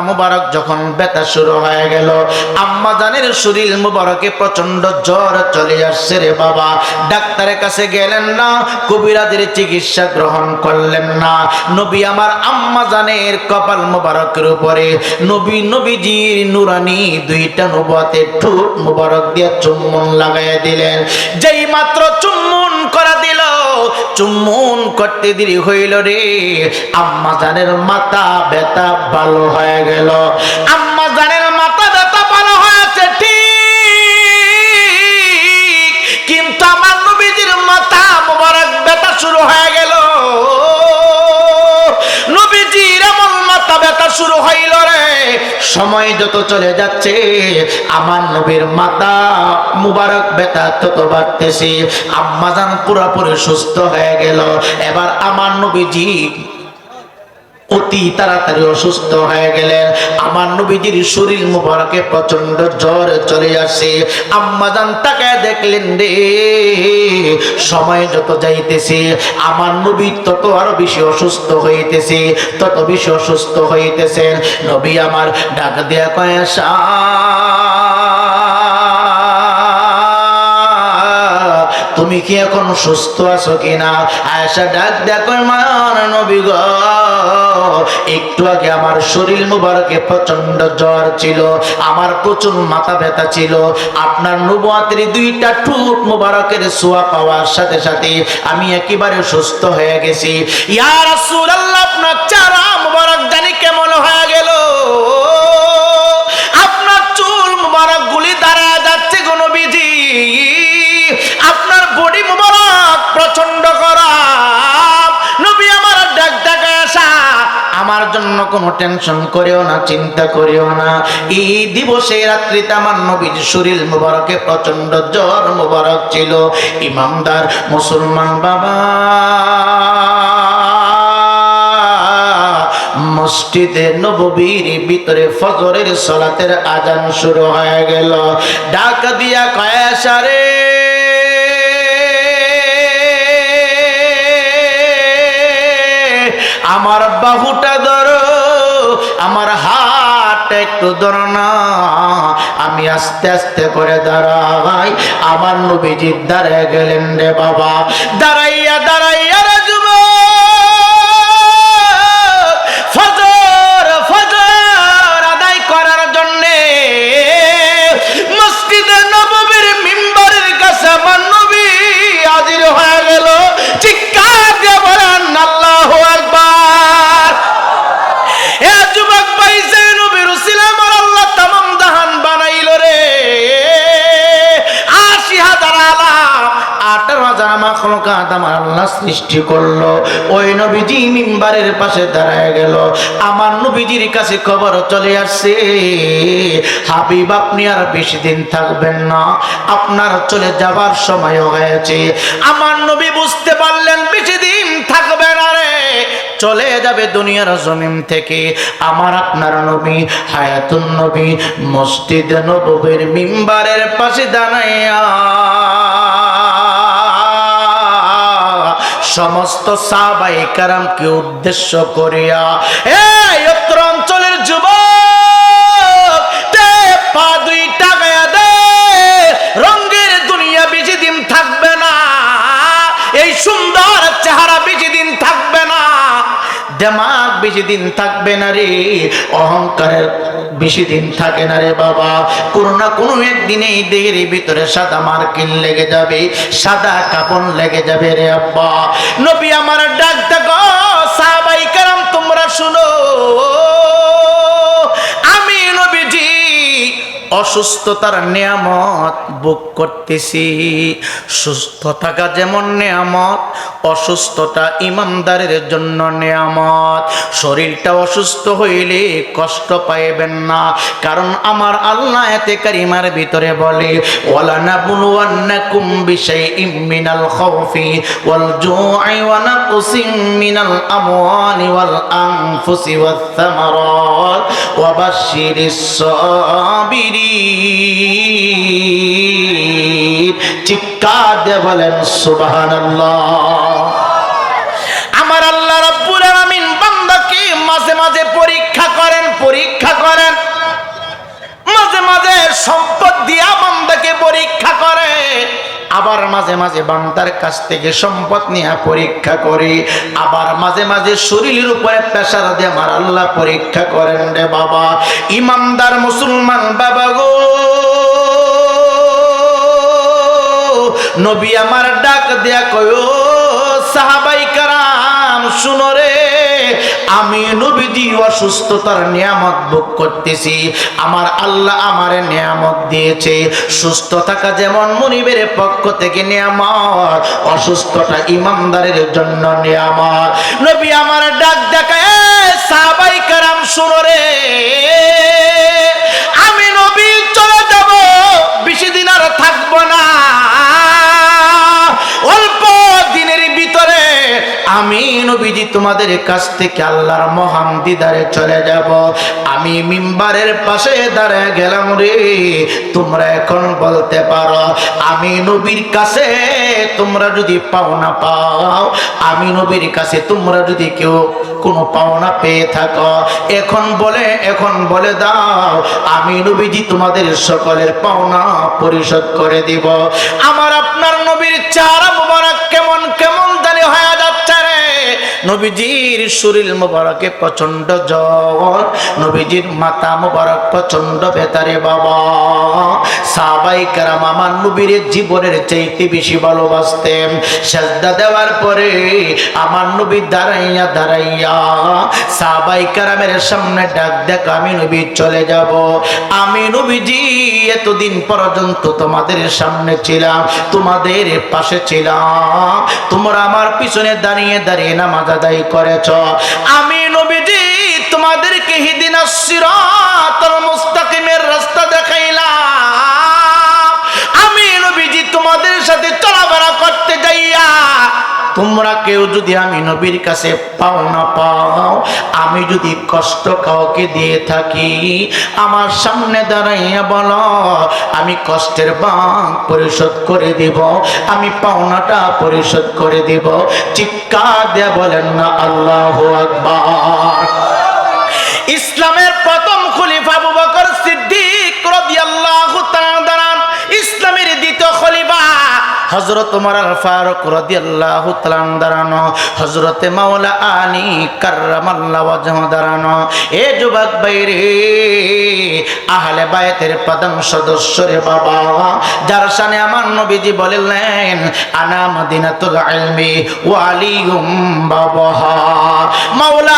মুবারক যখন ব্যথা শুরু হয়ে গেল, আম্মা জানের শরীর মুবারকে প্রচণ্ড জ্বর চলে আসছে রে বাবা। ডাক্তারের কাছে গেলেন না, কবিরাজের চিকিৎসা গ্রহণ করলেন না। নবী আমার আম্মা জানের কপাল মুবারকের উপরে। নবী নবীজির নুরানি দুইটা নবতে ঠোঁট মুবারক দিয়ে চুম্বন লাগাইয়া দিলেন। যেই মাত্র চুম্বন চুম্বন করতে দেরি হইল রে। আম্মা জানের মাথা ব্যথা ভালো হয়ে গেল। আম্মা সময় যত চলে যাচ্ছে, আমার নবীর মাথা মুবারক ব্যথা তত বাড়তেছে। আম্মাজান পুরোপুরি সুস্থ হয়ে গেল। এবার আমার নবীজি অতি তাড়াতাড়ি অসুস্থ হয়ে গেলেন। আমার নবীজির শরীর মুবারকে প্রচণ্ড জ্বর চলে আসে আম্মাজান তাকে দেখলেন রে। সময় যত যাইতেছে, আমার নবী তত আরও বেশি অসুস্থ হইতেছে, তত বেশি অসুস্থ হইতেছেন। নবী আমার ডাক দেয়া কয়েসা তুমি কি এখন সুস্থ আছো কিনা? আয়সা ডাক দেখো মান নবী গো। একটু আগে আমার শরীর মুবারকে প্রচণ্ড জ্বর ছিল, আমার প্রচুর মাথা ব্যথা ছিল। আপনার নবুয়াতের দুইটা ঠুট মুবারকের সোয়া পাওয়ার সাথে সাথে আমি একেবারে সুস্থ হয়ে গেছি। ইয়া রাসূলুল্লাহ, আপনার চারা মুবারক জানি কেমন হয়ে গেল? আপনার চুল মুবারক গুলি দাঁড়ায় জন্য কোনো টেনশন করিও না, চিন্তা করিও না। এই দিবসে রাত্রিতে আমার নবীর শরীর মুবারকে প্রচণ্ড জ্বর মুবারক ছিল। ইমামদার মুসলমান বাবা, মসজিদে নববীর ভিতরে ফজরের সলাতের আজান শুরু হয়ে গেল। ডাক দিয়া কয়াসারে আমার বাহুটা আমার হাত একটু ধরো আমি আস্তে আস্তে করে দাঁড়াই। আমার নবীজির দাঁড়ায় গেলেন রে বাবা। দাঁড়াইয়া দাঁড়াইয়া আমার আল্লাহ সৃষ্টি করল। ওই নবীজি মিম্বারের পাশে দাঁড়ায় গেল। আমার নবীজির কাছে খবর চলে আসছে। হাবিব, আপনি আর বেশি দিন থাকবেন না। আপনার চলে যাবার সময় হয়েছে। আমার নবী বুঝতে পারলেন বেশি দিন থাকবে না রে। চলে যাবে দুনিয়ার জমিন থেকে। আমার আপনার নবী, হায়াতুন নবী, মসজিদ নবীর মিম্বারের পাশে দাঁড়াইয়া সমস্ত সাবাই কারামকে উদ্দেশ্য করিয়া এই বেশি দিন থাকবে না রে। অহংকারের বেশি দিন থাকে না রে বাবা। কোনো না কোনো একদিন এই দেহের ভিতরে সাদা মার্কিন লেগে যাবে, সাদা কাপন লেগে যাবে রে আব্বা। নবী আমার ডাক দেখো, সাহাবাই কারাম, তোমরা শুনো। অসুস্থতার নিয়ামত ভোগ করতেছি। সুস্থ থাকা যেমন নিয়ামত, অসুস্থতা ইমানদারের জন্য নিয়ামত। শরীরটা অসুস্থ হইলে কষ্ট পাইবেন না, কারণ আমার আল্লাহ এতে কারিমার ভিতরে বলে ওয়ালা নাবলুওয়ান্নাকুম বিশাইইম মিনাল খাউফি ওয়াল জু'i ওয়া নাকসিম মিনাল আমওয়ালি ওয়াল আনফুসি ওয়াথ থামারাত ওয়া বাশশিরিস সাবিরিন। চিকা দে বলেন সুবাহ আমার আল্লাহ রাব্বুল আলামিন বান্দাকে মাঝে মাঝে পরীক্ষা করেন পরীক্ষা করেন। মাঝে মাঝে সম্পদ দিয়া বান্দাকে পরীক্ষা করে আবার মাঝে মাঝে বান্দার কাছ থেকে সম্পদ নিয়ে পরীক্ষা করি। আবার মাঝে মাঝে শরীরের উপরে প্রেশার দিয়ে আমার আল্লাহ পরীক্ষা করেন রে বাবা। ইমানদার মুসলমান বাবা গো। নবী আমার ডাক দেয়া কয় সাহাবাই কারাম শুনো আমি নবীজি অসুস্থতার নিয়ামত ভোগ করতেছি। আমার আল্লাহ আমার নিয়ামত দিয়েছে। সুস্থ থাকা যেমন মনিবের পক্ষ থেকে নিয়ামত, অসুস্থতা ইমানদারের জন্য নিয়ামত। নবী আমার ডাক দেখায় সাবাই কারাম, শুনো রে। আমি নবীজি তোমাদের কাছ থেকে আল্লাহর মহান দিদারে চলে যাব। আমি মিম্বারের পাশে দাঁড়ায় গেলাম রে, তোমরা এখন বলতে পারো, আমি নবীর কাছে তোমরা যদি পাওনা পাও, আমি নবীর কাছে তোমরা যদি কেউ কোনো পাওনা পেয়ে থাকো, এখন বলে এখন বলে দাও, আমি নবীজি তোমাদের সকলের পাওনা পরিশোধ করে দিব। আমার আপনার নবীর চারা মোবারক কেমন কেমন নবীজির শরীর মোবারকে প্রচণ্ড জ্বর, নবীজির মাতা মোবারক প্রচণ্ড বেতারে বাবা। সাবাই কারাম আমার নবীর জীবনের চাইতে বেশি ভালোবাসতেন। সেজদা দেওয়ার পরে আমার নবী দাঁড়াইয়া দাঁড়াইয়া সাবাই কারামের সামনে ডাক দেখ, আমি নবী চলে যাব। আমি নবীজি, এতদিন পর্যন্ত তোমাদের সামনে ছিলাম, তোমাদের পাশে ছিলাম। তোমরা আমার পিছনে দাঁড়িয়ে দাঁড়িয়ে নামাজ আদায় করেছ। আমি নবীজি তোমাদেরকে হিদিন সিরাতাল মুস্তাকিমের রাস্তা দেখাইলাম। আমি নবীজি তোমাদের সাথে তোমরা কেউ যদি আমি নবীর কাছে পাও না পাও, আমি যদি কষ্ট কাউকে দিয়ে থাকি, আমার সামনে দাঁড়াইয়া বলো, আমি কষ্টের বাঁক পরিশোধ করে দিব, আমি পাওনাটা পরিশোধ করে দিব। চিৎকার দেয়া বলেন না, আল্লাহ আকবার। ইসলামের প্রথম আবু বকর হযরত ওমর আল ফারুক রাদিয়াল্লাহু তাআলা দাঁড়ানো, হযরতে মাওলা আলী কাররামাল্লাহু ওয়াজহু দাঁড়ানো, এ যুবক বাইরে আহলে বায়াতের প্রধান সদস্য রে বাবা, যার সানে আমার নবীজি বলেন আনা মদিনাতুল ইলমি ওয়া আলিয়ুম বাবাহা মাওলা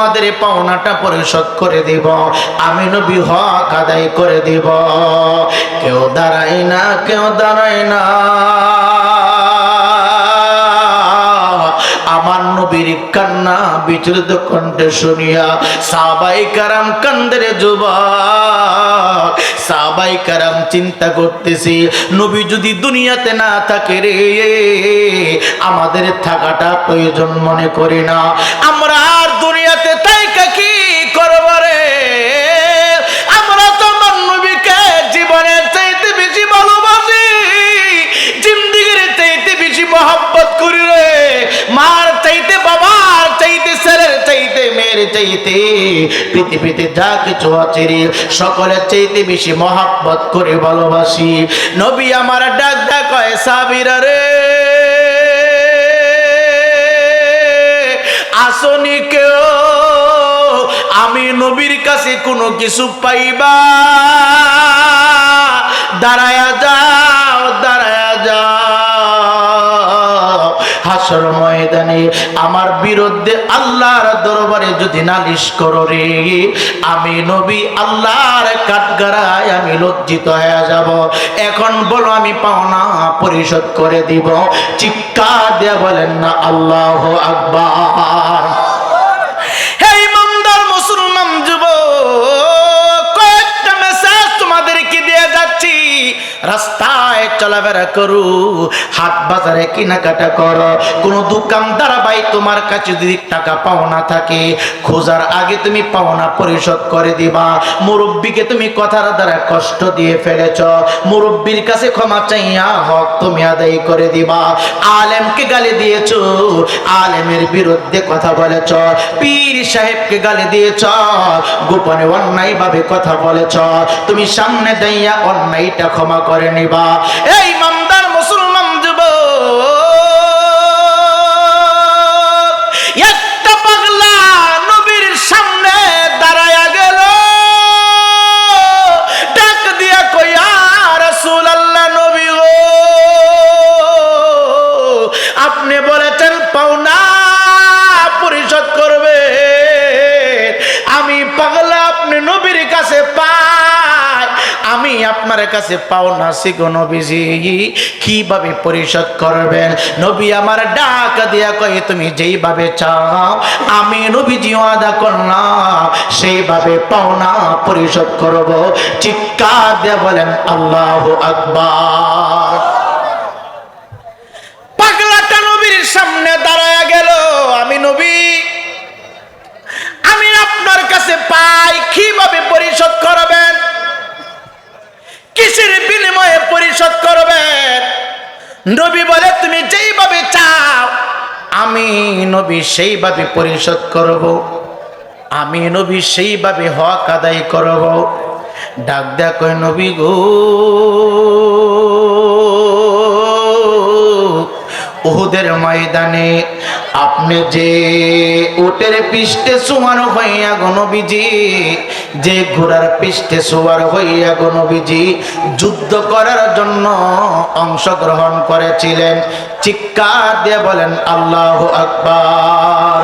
তোমাদের পাওনাটা পরিশোধ করে দিব। আমি নবী হক আদায় করে দিব। কেউ দাঁড়াই না, কেউ দাঁড়াই না। আমার নবীর কান্না বিচলিত কণ্ঠে শুনিয়া সাবাই কারাম কান্দের সাবাই কারাম চিন্তা করতেছি, নবী যদি দুনিয়াতে না থাকে রে, আমাদের থাকাটা প্রয়োজন মনে করি না। আমরা করি রে। মার চাইতে বাবার চাইতে ছেলের চাইতে, মেয়ের চাইতে। পৃথিবীতে যা কিছু আছে রে, সকলের চাইতে বেশি মহাব্বত করে ভালোবাসি। নবী আমার ডাক ডাক হয় সাবিরা রে। আসনি কেউ, আমি নবীর কাছে কোনো কিছু পাইবা। দাঁড়ায়া যাও দাঁড়ায়া যাও। হাসর ময়দানে আমার বিরুদ্ধে আল্লাহর দরবারে যদি নালিশ করো রে, আমি নবী আল্লাহর কাঠগাড়ায় আমি লজ্জিত হয়ে যাব। এখন বলো, আমি পাওনা পরিশোধ করে দিব। চিৎকার দেয়া বলেন না, আল্লাহ আকবার। চলাফেরা করু, হাট বাজারে কেনাকাটা করো। কোন দোকানদার ভাই তোমার কাছে যদি টাকা পাওনা থাকে, খোঁজার আগে তুমি পাওনা পরিশোধ করে দিবা। মুরব্বীকে তুমি কথার দ্বারা কষ্ট দিয়ে ফেলেছ। মুরব্বীর কাছে ক্ষমা চাইয়া হক তুমি আদায় করে দিবা। আলেমকে গালি দিয়েছ, আলেমের বিরুদ্ধে কথা বলেছ। পীর সাহেবকে গালি দিয়েছ, গোপনে অন্যায় ভাবে কথা বলেছ। তুমি সামনে দাইয়া অন্যায়টা ক্ষমা করে নিবা। এই আমি আপনার কাছে পাওনা শিখো নবীজি। কীভাবে পরিশোধ করবেন? নবী আমার ডাক দিয়া কয়ে তুমি যেইভাবে চাও, আমি নবীজি আদা করলাম, সেইভাবে পাওনা পরিশোধ করব। চিৎকার দিয়ে বলেন, আল্লাহ আকবার। পাগলাটা নবীর সামনে দাঁড়ায় গেল আমি নবী আমি আপনার কাছে পাই কীভাবে পরিশোধ করবেন কিসের বিনিময়ে পরিশোধ করবেন নবী বলে, তুমি যেইভাবে চাও, আমি নবী সেইভাবে পরিশোধ করব। আমি নবী সেইভাবে হক আদায় করব। ডাক কয়, নবী গো ওহুদের ময়দানে আপনি যে ওটের পৃষ্ঠে সুমার হইয়া গণবিজি যে ঘোড়ার পৃষ্ঠে সোয়ার হইয়া গণবিজি যুদ্ধ করার জন্য অংশগ্রহণ করেছিলেন। চিৎকার দিয়ে বলেন, আল্লাহ আকবার।